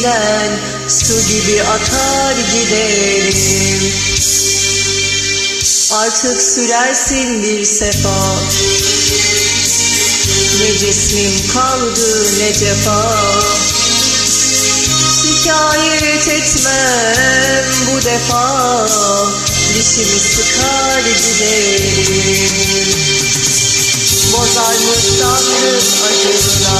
üzerinden Su gibi akar giderim. Artık sürersin bir sefa. Ne cismim kaldı ne cefa. Şikayet etmem bu defa. Dişimi sıkar giderim. Bozar mı sandın acılar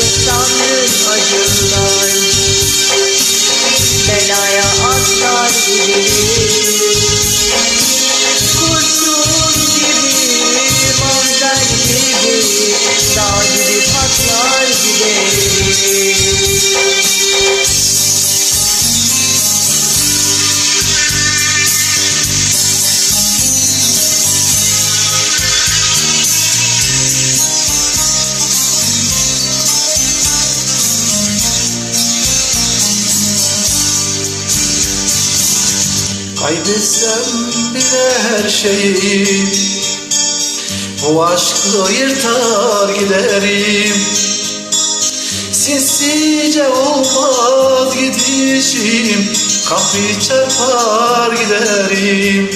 Kaybetsem bile her şeyi Bu aşkı yırtar giderim. Sinsice olmaz gidişim Kapıyı çarpar giderim.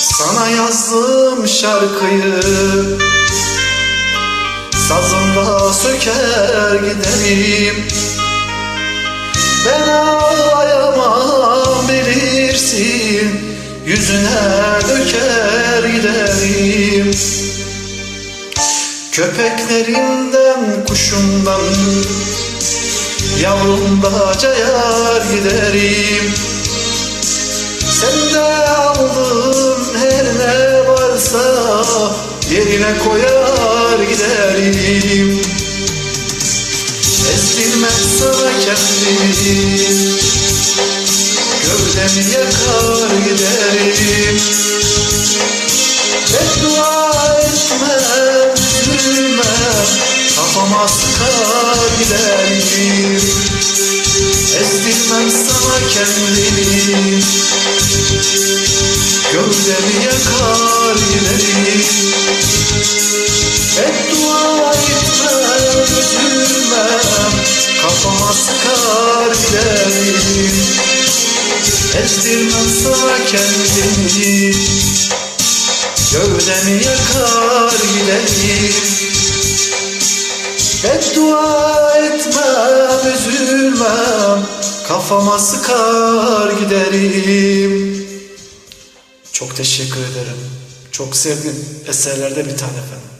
Sana yazdım şarkıyı Sazımda söker giderim. Ben ağlayamam bilirsin Yüzüne döker giderim. Köpeklerinden kuşumdan Yavrum da cayar giderim. Sen de aldın her ne varsa Yerine koyar giderim. Ezdirmem sana kendimi Gövdemi yakar giderim. Beddua etmem, üzülmem Kafama sıkar giderim. Ezdirmem sana kendimi. Gövdemi Ezdirmem sana kendimi Gövdemi yakar giderim Beddua etmem, üzülmem Kafama sıkar giderim Çok teşekkür ederim. Çok sevdim. Eserlerde bir tane efendim.